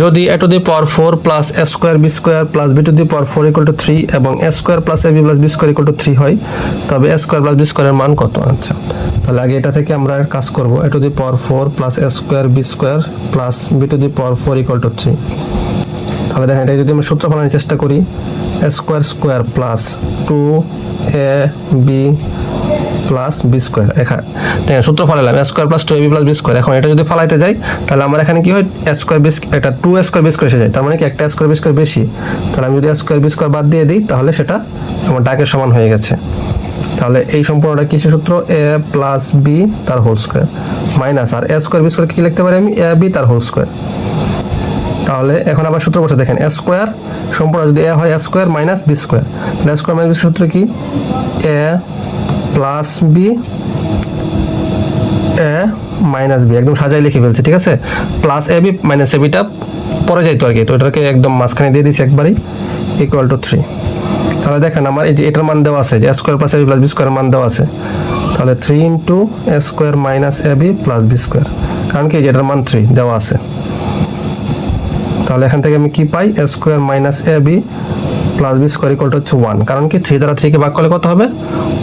যদি A to the power four plus A square B square plus B to the power four equal to three এবং A square plus A B plus B square equal to three হয়, তবে এ square plus B স্কোয়ারের মান কত? আচ্ছা তাহলে আগে এটা থেকে আমরা কাজ করব। A to the power four plus A square B square plus B to the power four equal to three তাহলে দেখেন এটা যদি আমরা সূত্র বানানোর চেষ্টা করি A square square plus two A B plus B square এখানে সূত্র ফলাইলাম A square plus two A B plus B square এখন এটা যদি ফলাইতে যাই, তাহলে আমার এখানে কি হয়? স্কোয়ার বি এটা two A square B square এসে যায়। তার মানে কি একটা স্কোয়ার বি স্কোয়ার বেশি? তাহলে আমি যদি স্কোয়ার বি স্কোয়ার বাদ দিয়ে দিই, তাহলে সেটা আমার ডাকের সমান হয়ে গেছে। তাহলে এই সম্পূর্ণটা কিসের সূত্র? এ প্লাস বি তার হোল স্কোয়ার মাইনাস আর এ স্কোয়ার বি স্কোয়ার কি লিখতে পারি আমি? এ বি তার হোল স্কোয়ার তাহলে এখন আবার সূত্র বসে দেখেন এ স্কোয়ার সম্পূর্ণ যদি এ হয় A square minus B square তাহলে স্কোয়ার মাইনাস বি সূত্র কি? A plus B A minus B একদম সাজাই লিখে ফেলছি, ঠিক আছে? Plus A B minus A beta পরে যাইতো আর কি, তো এটাকে একদম মাঝখানে দিয়ে দিয়েছি একবারই ইকুয়াল টু থ্রি তাহলে দেখেন আমার এই যে এটার মান দেওয়া আছে, যে A square plus A B plus B square মান দেওয়া আছে, তাহলে three into A square minus A B plus B square কারণ কি যে এটার মান থ্রি দেওয়া আছে। তাহলে এখান থেকে আমি কি পাই? A square minus A B plus B square equal to হচ্ছে ওয়ান কারণ কি থ্রি দ্বারা থ্রিকে ভাগ করলে কত হবে?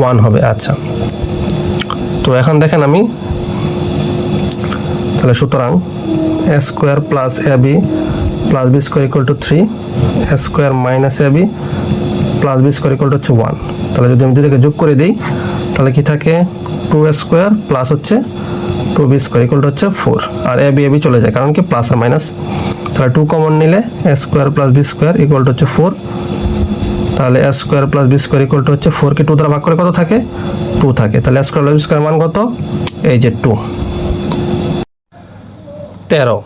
ওয়ান হবে আচ্ছা। তো এখন দেখেন আমি, তাহলে সুতরাং A square plus A B plus B square equal to three A square minus A B plus B square equal to হচ্ছে ওয়ান তাহলে যদি আমি দুটোকে যোগ করে দিই, তাহলে কি থাকে? টু এ স্কোয়ার প্লাস হচ্ছে two B square equal to হচ্ছে ফোর আর এ বি এ বি চলে যায়, কারণ কি প্লাস আর মাইনাস তাহলে টু কমন নিলে A square plus B square equal to হচ্ছে ফোর তাহলে A square plus B square equal to হচ্ছে ফোরকে টু দ্বারা ভাগ করে কত থাকে? টু থাকে। তাহলে A square plus B square মান কত? এই যে টু তেরো।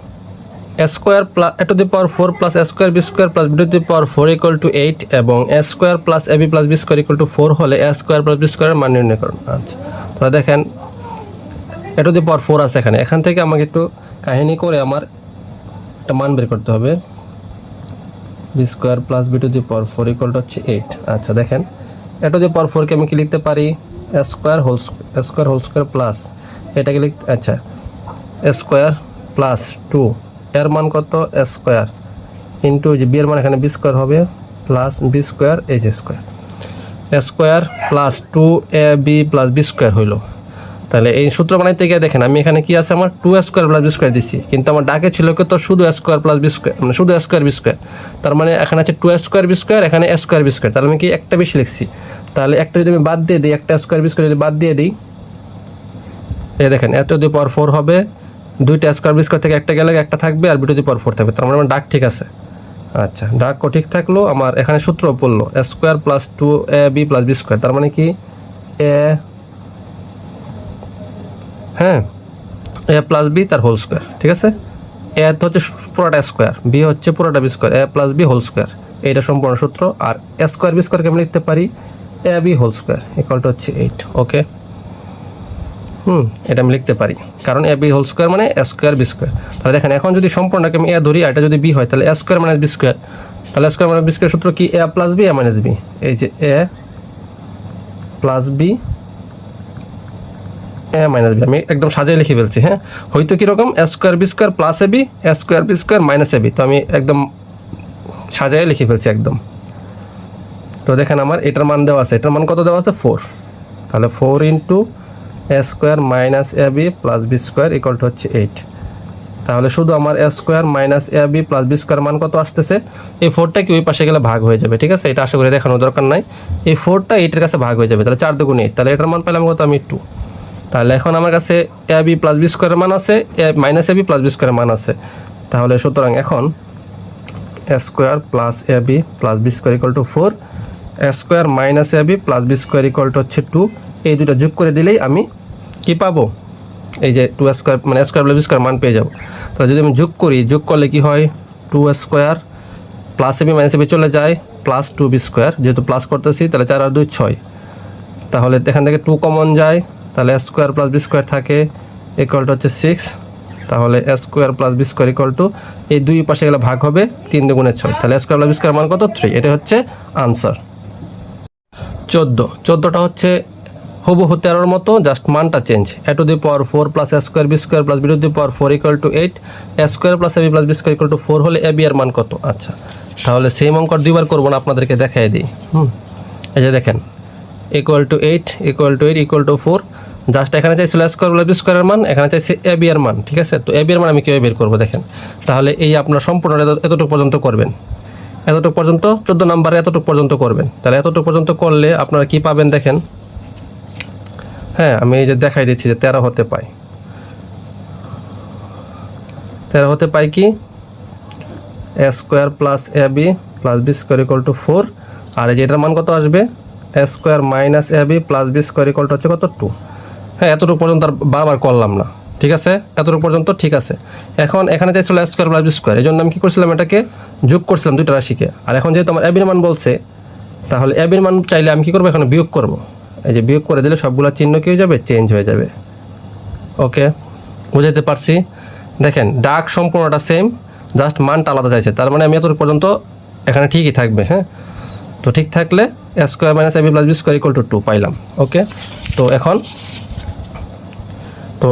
Square plus A to the power four plus square B square plus B to the power four equal to eight এবং square plus A B plus B square equal to four হলে square plus B স্কোয়ারের মান নির্ণয় করুন। আচ্ছা। তাহলে দেখেন এ to the power four আছে এখানে। এখান থেকে আমাকে একটু কাহিনী করে আমার একটা মান বের করতে হবে। B square plus B to the power four equal to হচ্ছে এইট আচ্ছা দেখেন। এ টু দি পাওয়ার ফোরকে আমি কি লিখতে পারি? Square whole square whole square plus এটাকে লিখ আচ্ছা স্কোয়ার প্লাস টু এর মান কত? স্কোয়ার ইন্টু যে বি এর মান এখানে বি স্কোয়ার হবে plus B square H square square plus two A B plus B square হইল। তাহলে এই সূত্র বানাইতে গিয়ে দেখেন, আমি এখানে কি আছে? আমার two square plus B square দিচ্ছি কিন্তু আমার ডাকে ছিল তো শুধু স্কোয়ার প্লাস বি স্কোয়ার মানে শুধু স্কোয়ার বি স্কোয়ার তার মানে এখানে আছে টু স্কোয়ার বি স্কোয়ার এখানে স্কোয়ার বি স্কোয়ার তাহলে আমি কি একটা বেশি লিখছি? তাহলে একটা যদি আমি বাদ দিয়ে দিই, একটা স্কোয়ার বি স্কোয়ার যদি বাদ দিয়ে দিই, এই দেখেন এত যদি পাওয়ার ফোর হবে, দুইটা স্কোয়ার বি স্কোয়ার থেকে একটা গেলে একটা থাকবে আর যদি পাওয়ার ফোর থাকবে। তার মানে আমার ডাক ঠিক আছে। আচ্ছা ডাকও ঠিক থাকল, আমার এখানে সূত্র পড়ল square plus two A B plus B square তার মানে কি? এ হ্যাঁ এ প্লাস বি তার হোল স্কোয়ার ঠিক আছে? এ হচ্ছে পুরোটা স্কোয়ার বি হচ্ছে পুরোটা B square A plus B whole square এইটা সম্পূর্ণ সূত্র, আর এ স্কোয়ার বি স্কোয়ারকে আমি লিখতে পারি? A B whole square equal to হচ্ছে এইট ওকে হুম, এটা আমি লিখতে পারি। কারণ এ বি হোল স্কোয়ার মানে এ স্কোয়ার বি স্কোয়ার তাহলে দেখেন, এখন যদি সম্পূর্ণটাকে আমি এ ধরি, আর এটা যদি বি হয়, তাহলে A square minus B square তাহলে স্কোয়ার মাইনাস বি স্কোয়ার সূত্র কি? A plus B A minus B এই যে A plus B A minus B আমি একদম সাজিয়ে লিখে ফেলছি হ্যাঁ? হয়তো কীরকম? A square B square plus A B A square B square minus A B তো আমি একদম সাজায় লিখে ফেলছি একদম। তো দেখেন আমার এটার মান দেওয়া আছে। এটার মান কত দেওয়া আছে? ফোর তাহলে four into A square minus A B plus B square equal to হচ্ছে এইট তাহলে শুধু আমার A square minus A B plus B square মান কত আসতেছে? এই ফোরটা কি ওই পাশে গেলে ভাগ হয়ে যাবে, ঠিক আছে? এটা আশা করি দেখানোর দরকার নাই। এই ফোরটা এইটের কাছে ভাগ হয়ে যাবে, তাহলে চার দুগুণ এইট তাহলে এটার মান পেলাম কত? আমি টু তাহলে এখন আমার কাছে এ বি প্লাস বি স্কোয়ারের মান আছে A minus A B plus B স্কোয়ারের মান আছে। তাহলে সুতরাং এখন A square plus A B plus B square equal to four A square minus A B plus B square equal to হচ্ছে টু এই দুটো যোগ করে দিলেই আমি কি পাবো? এই যে টু স্কোয়ার মানে স্কোয়ার প্লাস বি স্কোয়ার মান পেয়ে যাব। তাহলে যদি আমি যোগ করি, যোগ করলে কি হয়? Two square plus A B minus A B চলে যায় প্লাস টু বি স্কোয়ার যেহেতু প্লাস করতেছি, তাহলে চার আর দুই ছয়। তাহলে এখান থেকে টু কমন যায়। তাহলে স্কোয়ার প্লাস বি স্কোয়ার থাকে ইকুয়াল টু হচ্ছে সিক্স তাহলে square plus B square equal to এই দুই পাশে গেলে ভাগ হবে তিন দুগুণের ছয়। তাহলে স্কোয়ার প্লাস বি স্কোয়ার মান কত? থ্রি এটা হচ্ছে আনসার চোদ্দ। চোদ্দোটা হচ্ছে হুবহু তেরোর মতো জাস্ট মানটা change A to the power four plus A square B square plus B to the power four equal to eight A square plus A B plus B square equal to four হলে A B এর মান কত? আচ্ছা তাহলে same অঙ্ক আর দুইবার করব না, আপনাদেরকে দেখাই দিই। হুম, এই যে দেখেন equal to eight equal to eight equal to four just এখানে চাইছিল স্কোয়ার প্লাস বি স্কোয়ারের মান, এখানে চাইছে এ বি এর মান, ঠিক আছে? তো এ বি এর মান আমি কীভাবে বের করব দেখেন? তাহলে এই আপনার সম্পূর্ণ এত- এতটুকু পর্যন্ত করবেন। এতটুকু পর্যন্ত, চোদ্দ নাম্বারে এতটুকু পর্যন্ত করবেন। তাহলে এতটুকু পর্যন্ত করলে আপনারা কি পাবেন দেখেন? হ্যাঁ আমি এই যে দেখাই দিচ্ছি যে তেরো হতে পাই তেরো হতে পাই কি? A square plus A B plus B square equal to four আর এই যে এটার মান কত আসবে? A square minus A B plus B square equal to হচ্ছে কত? টু হ্যাঁ এতটুকু পর্যন্ত আর বারবার করলাম না। ঠিক আছে? এতটুকু পর্যন্ত ঠিক আছে। এখন এখানে চাইছিল A square plus B square এই জন্য আমি কী করছিলাম, এটাকে যোগ করছিলাম দুইটা রাশিকে। আর এখন যেহেতু আমার এবির মান বলছে, তাহলে এবির মান চাইলে আমি কী করব? এখন বিয়োগ করব। এই যে বিয়োগ করে দিলে সবগুলো চিহ্ন কি হয়ে যাবে? চেঞ্জ হয়ে যাবে। ওকে বুঝাইতে পারছি? দেখেন, ডাক সম্পূর্ণটা সেম জাস্ট মানটা আলাদা চাইছে। তার মানে আমি এতটুকু পর্যন্ত এখানে ঠিকই থাকবে হ্যাঁ? তো ঠিক থাকলে A square minus AB plus B square equal to two পাইলাম। ওকে তো এখন তো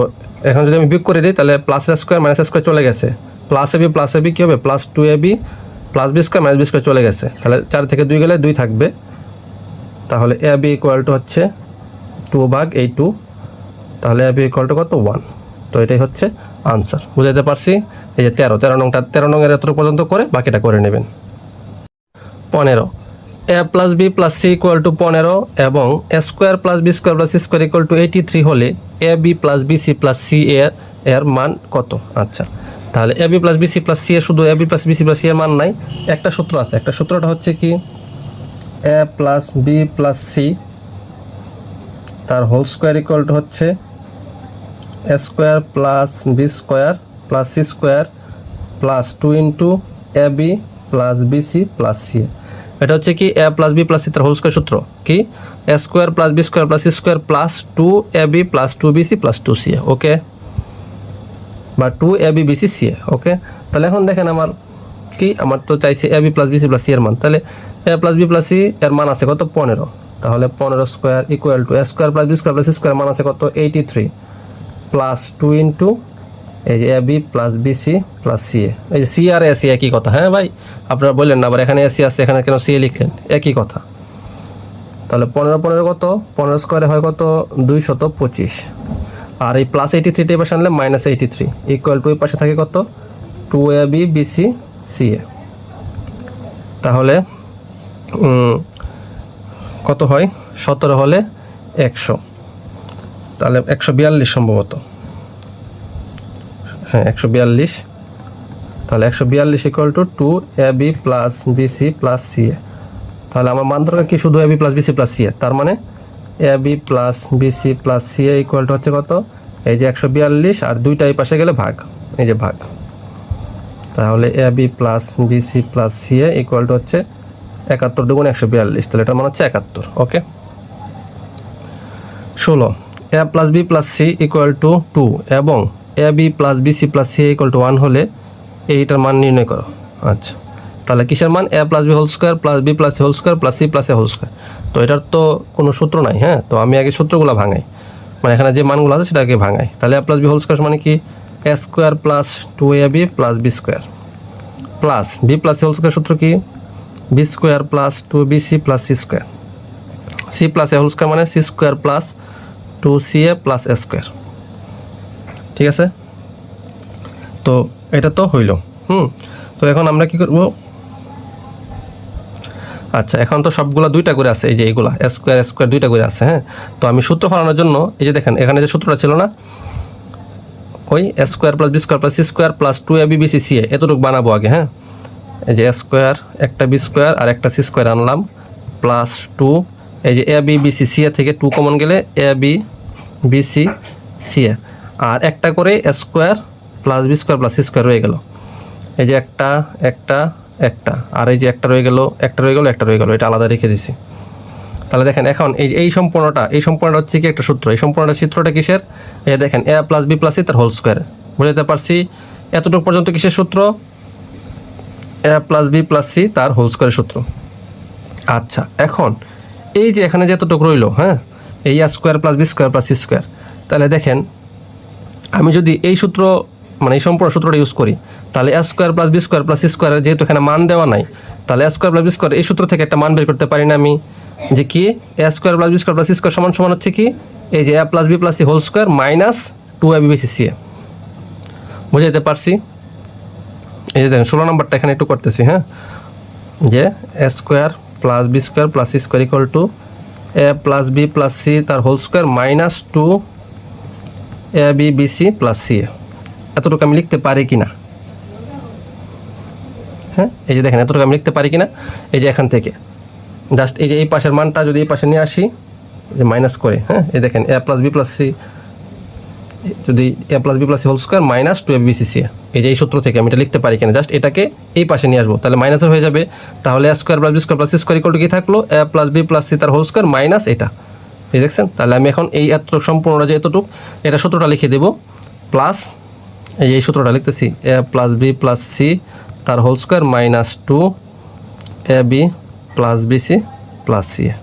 এখন যদি আমি বিয়োগ করে দিই, তাহলে প্লাস স্কোয়ার মাইনাস স্কোয়ার চলে গেছে। প্লাস এবি প্লাস এবি কী হবে? Plus two AB plus B square minus B square চলে গেছে। তাহলে চার থেকে দুই গেলে দুই থাকবে। তাহলে এ বি ইকুয়াল টু হচ্ছে টু ভাগ এই টু তাহলে এবি ইকুয়াল টু কত? ওয়ান তো এটাই হচ্ছে আনসার বুঝাইতে পারছি? এই যে তেরো তেরো নংটা, তেরো নংয়ের এত পর্যন্ত করে বাকিটা করে নেবেন। পনেরো। A plus B plus C equal to পনেরো এবং A square plus B square plus C square equal to eighty three হলে A B plus B C plus C এর এর মান কত? আচ্ছা তাহলে A B plus B C plus C এর শুধু A B plus B C plus C এর মান নাই, একটা সূত্র আছে। একটা সূত্রটা হচ্ছে কি? A plus B plus C তার হোল স্কোয়ার ইকুয়াল টু হচ্ছে A square plus B square plus C square plus two into A B plus B C plus C এটা হচ্ছে কি A plus B plus C তার whole square সূত্র। কি? A square plus B square plus C square plus two A B plus two B C plus two C A okay বা two A B B C C A okay তাহলে এখন দেখেন আমার কি? আমার তো চাইছে A B plus B C plus C এর মান। তাহলে A plus B plus C এর মান আছে কত? পনেরো। তাহলে পনেরো square equal to A square plus B square plus C square মান আছে কত? Eighty three plus two into এই যে A B plus B C plus C A এই যে সি আর এ সি একই কথা হ্যাঁ ভাই? আপনারা বললেন না, আবার এখানে এসি আছে, এখানে কেন সি এ লিখলেন? একই কথা। তাহলে পনেরো পনেরো কত? পনেরো স্কোয়ারে হয় কত? দুইশত পঁচিশ। আর এই প্লাস এইটি থ্রিটি পাশে আনলে minus eighty three equal to পাশে থাকে কত? Two A B B C C A তাহলে কত হয়? সতেরো হলে একশো। তাহলে একশো বিয়াল্লিশ সম্ভবত। হ্যাঁ একশো বিয়াল্লিশ। তাহলে একশো বিয়াল্লিশ equal to two A B plus B C plus C A তাহলে আমার মান দরকার কি শুধু A B plus B C plus C A তার মানে A B plus B C plus C A equal to হচ্ছে কত? এই যে একশো বিয়াল্লিশ আর দুইটা এই পাশে গেলে ভাগ, এই যে ভাগ। তাহলে A B plus B C plus C A equal to হচ্ছে একাত্তর দুগুণ একশো বিয়াল্লিশ। তাহলে এটার মান হচ্ছে একাত্তর ওকে ষোলো A plus B plus C equal to two এবং A, B plus B, C plus C equal to one হলে এইটার মান নির্ণয় করো। আচ্ছা তাহলে কিসের মান? A plus B whole square plus B plus whole square plus C plus A whole square তো এটার তো কোনো সূত্র নাই হ্যাঁ? তো আমি আগে সূত্রগুলো ভাঙাই। মানে এখানে যে মানগুলো আছে সেটা আগে ভাঙাই। তাহলে A plus B whole square মানে কি? A square plus two A B plus B square plus B plus whole square সূত্র কি? B square plus two B C plus C square C plus A whole square মানে C square plus two C A plus A square ঠিক আছে? তো এটা তো হইল, হুম? তো এখন আমরা কি করব? আচ্ছা এখন তো সবগুলো দুইটা করে আছে, এই যে এইগুলা স্কোয়ার স্কোয়ার দুইটা করে আছে হ্যাঁ? তো আমি সূত্র ফলানোর জন্য, এই যে দেখেন, এখানে যে সূত্রটা ছিল না, ওই square plus B square plus C square plus two A B B C C A এতটুকু বানাবো আগে হ্যাঁ? এই যে স্কোয়ার একটা বি স্কোয়ার আর একটা সি স্কোয়ার আনলাম প্লাস টু এই যে A B B C C A থেকে টু কমন গেলে A B B C C A আর একটা করে square plus B square plus C square রয়ে গেল। এই যে একটা একটা একটা। আর এই যে একটা রয়ে গেল, একটা রয়ে গেল, একটা রয়ে গেল। এটা আলাদা রেখে দিছি। তাহলে দেখেন এখন এই এই সম্পূর্ণটা এই সম্পূর্ণটা হচ্ছে কি একটা সূত্র? এই সম্পূর্ণটা সূত্রটা কিসের? এই দেখেন A plus B plus C তার হোল স্কোয়ার বুঝতে পারছি? এতটুকু পর্যন্ত কিসের সূত্র? A plus B plus C তার হোল স্কোয়ারের সূত্র। আচ্ছা এখন এই যে এখানে যে এতটুকু রইল হ্যাঁ? এই square plus B square plus C square তাহলে দেখেন আমি যদি এই সূত্র মানে এই সম্পূর্ণ সূত্রটা ইউজ করি, তাহলে A square plus B square plus C স্কোয়ারের যেহেতু এখানে মান দেওয়া নাই, তাহলে A square plus B square এই সূত্র থেকে একটা মান বের করতে পারি না আমি। যে কি? A square plus B square plus C square সমান সমান হচ্ছে কি? এই যে A plus B plus C whole square minus two A B C A বুঝাইতে পারছি? এই যে দেখেন, ষোলো নম্বরটা এখানে একটু করতেছি হ্যাঁ? যে A square plus B square plus C square equal to A plus B plus C তার whole square minus two A B B C plus C A এতটুকু আমি লিখতে পারি কি না হ্যাঁ? এই যে দেখেন, এতটুকু আমি লিখতে পারি কি না এই যে এখান থেকে। জাস্ট এই যে এই পাশের মানটা যদি এই পাশে নিয়ে আসি যে মাইনাস করে হ্যাঁ? এই দেখেন A plus B plus C যদি A plus B plus C whole square minus two A B C এই যে এই সূত্র থেকে আমি এটা লিখতে পারি কিনা? জাস্ট এটাকে এই পাশে নিয়ে আসব। তাহলে মাইনাসের হয়ে যাবে। তাহলে A square plus B square plus C square equal to কি থাকল? A plus B plus C তার হোল স্কোয়ার মাইনাস এটা। এই দেখছেন? তাহলে আমি এখন এই এতটুক সম্পূর্ণটা যে এতটুক, এটা সূত্রটা লিখে দেবো। প্লাস, এই এই সূত্রটা লিখতেছি, A plus B plus C, তার whole square minus two, A B plus B C plus C A.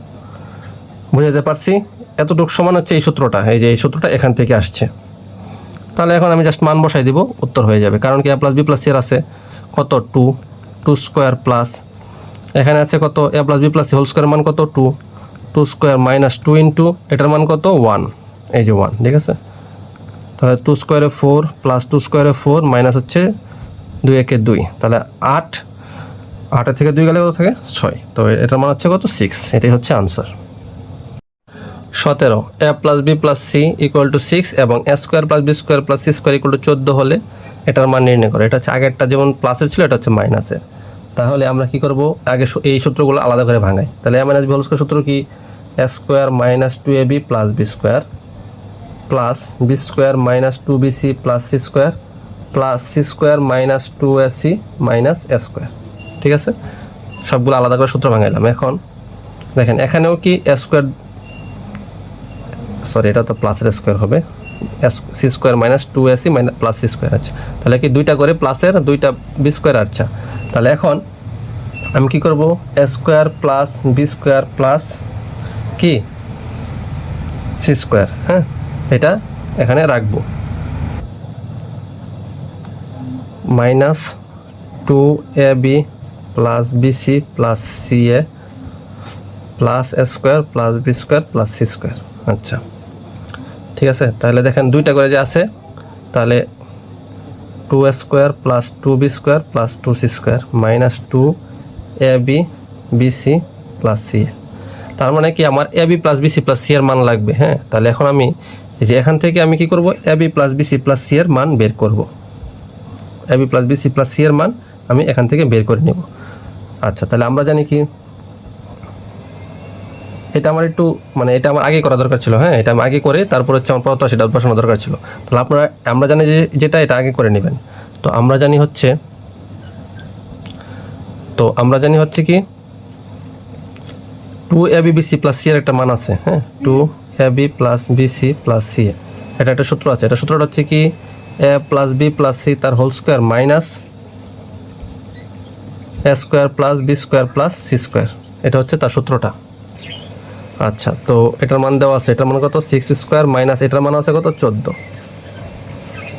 বুঝাতে পারছি? এতটুকু সমান হচ্ছে এই সূত্রটা, এই যে এই সূত্রটা এখান থেকে আসছে। তাহলে এখন আমি জাস্ট মান বসাই দিব, উত্তর হয়ে যাবে। কারণ কি A plus B plus C এর আছে কত? টু টু স্কোয়ার প্লাস, এখানে আছে কত? A plus B plus C whole square মান কত? Two. Two square minus two into এটার মান কত? ওয়ান এই যে ওয়ান ঠিক আছে? তাহলে টু স্কোয়ারে ফোর প্লাস টু স্কোয়ারে ফোর মাইনাস হচ্ছে দুই একে দুই। তাহলে আট, আটের থেকে দুই গেলে কত থাকে? ছয়। তো এটার মান হচ্ছে কত? সিক্স এটাই হচ্ছে আনসার সতেরো A plus B plus C equal to six এবং A square plus B square plus C square equal to চোদ্দ হলে এটার মান নির্ণয় করে। এটা হচ্ছে আগেরটা যেমন প্লাসের ছিল, এটা হচ্ছে মাইনাসের তাহলে আমরা কি করব? আগে এই সূত্রগুলো আলাদা করে ভাঙাই। তাহলে A minus B whole square সূত্র কি? Square minus two A B plus B square plus B square minus two B C plus C square plus C square minus two A C minus A square. ঠিক আছে? সবগুলো আলাদা করে সূত্র ভাঙাইলাম। এখন দেখেন, এখানেও কি এ স্কোয়ার সরি, এটা তো প্লাসের স্কোয়ার হবে। S C square minus two AC minus plus C square আচ্ছা। তাহলে কি দুইটা করে প্লাসের, দুইটা বি স্কোয়ার আচ্ছা। তাহলে এখন আমি কি করব? A square plus B square plus কি? সি স্কোয়ার হ্যাঁ? এটা এখানে রাখব। Minus two A B plus B C plus C A plus A square plus B square plus C square. আচ্ছা। ঠিক আছে? তাহলে দেখেন দুইটা করে যে আছে, তাহলে two A square plus two B square plus two C square minus two A B B C plus C A. তার মানে কি আমার A B plus B C plus C এর মান লাগবে হ্যাঁ? তাহলে এখন আমি যে এখান থেকে আমি কি করব? A B plus B C plus C এর মান বের করব। A B plus B C plus C এর মান আমি এখান থেকে বের করে নেব। আচ্ছা তাহলে আমরা জানি কি? এটা আমার একটু মানে এটা আমার আগে করা দরকার ছিল হ্যাঁ? এটা আমি আগে করে তারপর হচ্ছে আমার পরত সেটা বসানো দরকার ছিল। তাহলে আপনারা, আমরা জানি যে যেটা, এটা আগে করে নেবেন। তো আমরা জানি হচ্ছে, তো আমরা জানি হচ্ছে কি two A B BC plus C এর একটা মান আছে হ্যাঁ? Two A B plus BC plus C এটা একটা সূত্র আছে। এটা সূত্রটা হচ্ছে কি? A plus B plus C তার whole square minus A square plus B square plus C square এটা হচ্ছে তার সূত্রটা। আচ্ছা তো এটার মান দেওয়া আছে। এটার মান কত? সিক্স স্কোয়ার মাইনাস এটার মান আছে কত? চোদ্দ।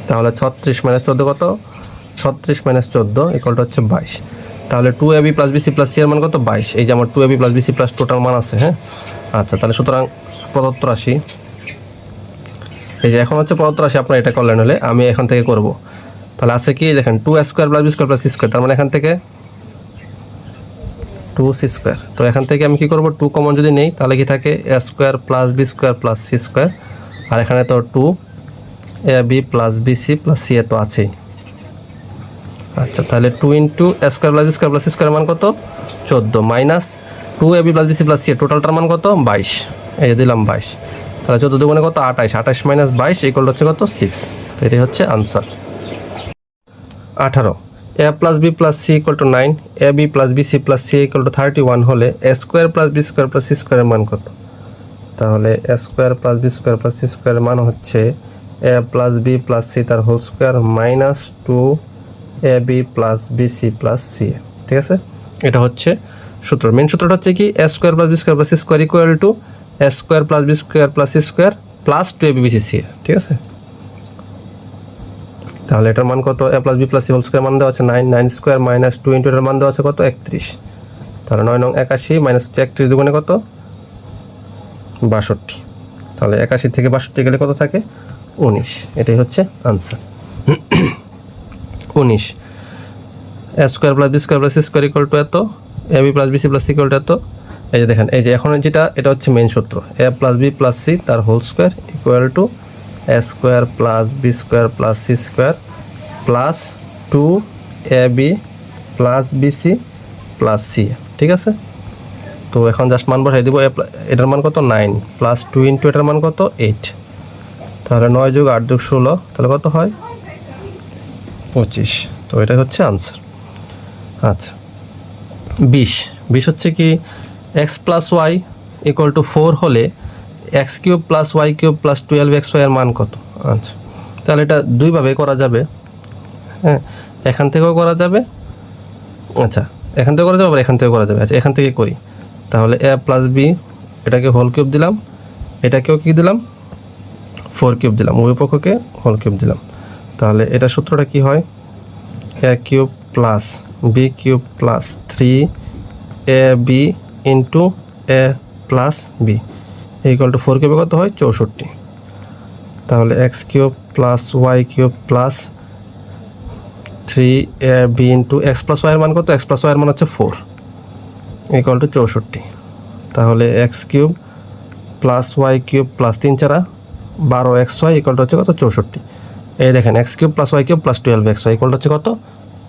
তাহলে ছত্রিশ মাইনাস চোদ্দ কত? ছত্রিশ মাইনাস চোদ্দ ইকুয়ালটা হচ্ছে বাইশ। তাহলে two AB plus BC plus C এর মান কত? বাইশ। এই যে আমার two AB plus BC plus total মান আছে হ্যাঁ? আচ্ছা তাহলে সুতরাং প্রদত্ত রাশি। এই যে এখন হচ্ছে প্রদত্ত রাশি, আপনার এটা করলেন হলে আমি এখান থেকে করব। তাহলে আছে কি? দেখেন two square plus B square plus C square তার মানে এখান থেকে টু সি স্কোয়ার তো এখান থেকে আমি কি করব? টু কমন যদি নেই, তাহলে কি থাকে? A square plus B square plus C square আর এখানে তো two A B plus B C plus C A তো আছেই। আচ্ছা তাহলে two into square plus square plus square মান কত? চোদ্দ minus two A B plus B C plus C টোটালটার মান কত? বাইশ। এই দিলাম বাইশ। তাহলে চোদ্দ দুগুণে কত? আঠাইশ আঠাইশ মাইনাস বাইশ ইকুয়াল হচ্ছে কত? সিক্স এটাই হচ্ছে আনসার আঠারো। A plus B plus C equal to nine A B plus B C plus C equal to thirty one হলে A square plus B square plus C স্কোয়ারের মান কত? তাহলে A square plus B square plus C স্কোয়ারের মান হচ্ছে A plus B plus C তার whole square minus two A B plus B C plus C A ঠিক আছে? এটা হচ্ছে সূত্র। মেন সূত্রটা হচ্ছে কি A square plus B square plus C square equal to A square plus B square plus C square plus two A B C C ঠিক আছে? তাহলে এটার মান কত? A plus B plus C whole square মান দেওয়া আছে nine nine square minus two into এটার মান দেওয়া আছে কত? একত্রিশ। তাহলে নয় নং একাশি মাইনাস হচ্ছে একত্রিশ দুগুণে কত? বাষট্টি। তাহলে একাশি থেকে বাষট্টি গেলে কত থাকে? উনিশ। এটাই হচ্ছে আনসার উনিশ। A square plus B square plus C square equal to এত A B plus B C plus C equal to এত। এই যে দেখেন, এই যে এখন যেটা, এটা হচ্ছে মেন সূত্র। A plus B plus C তার whole square equal to A square plus B square plus C square plus two A B plus B C plus C ঠিক আছে? তো এখন জাস্ট মান বসাই দিব এটার মান কত? নাইন প্লাস টু ইন্টু এটার মান কত? এইট তাহলে নয় যোগ আট যোগ ষোলো, তাহলে কত হয়? পঁচিশ। তো এটা হচ্ছে আনসার আচ্ছা। বিশ। বিশ হচ্ছে কি X plus Y equal to four হলে X cube plus Y cube plus twelve X Y এর মান কত? আচ্ছা। তাহলে এটা দুইভাবে করা যাবে। হ্যাঁ এখান থেকেও করা যাবে। আচ্ছা এখান থেকে করা যাবে, আবার এখান থেকে করা যাবে। আচ্ছা এখান থেকে করি। তাহলে এ প্লাস বি এটাকে হোল কিউব দিলাম। এটাকেও কি দিলাম? ফোর কিউব দিলাম। উভয় পক্ষকে হোল কিউব দিলাম। তাহলে এটা সূত্রটা কি হয়? A cube plus B cube plus three A B into A plus B equal to four কিউবে কত হয়? চৌষট্টি। তাহলে X cube plus Y cube plus three A B into X plus ওয়াইয়ের মান কত? এক্স প্লাস ওয়াইয়ের মান হচ্ছে ফোর ইকুয়াল টু চৌষট্টি। তাহলে X cube plus Y cube plus তিন চারা বারো এক্স ওয়াই ইকুয়াল টু হচ্ছে কত? চৌষট্টি। এই দেখেন X cube plus Y cube plus twelve X Y equal হচ্ছে কত?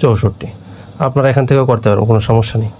চৌষট্টি। আপনারা এখান থেকেও করতে পারবেন, কোনো সমস্যা নেই।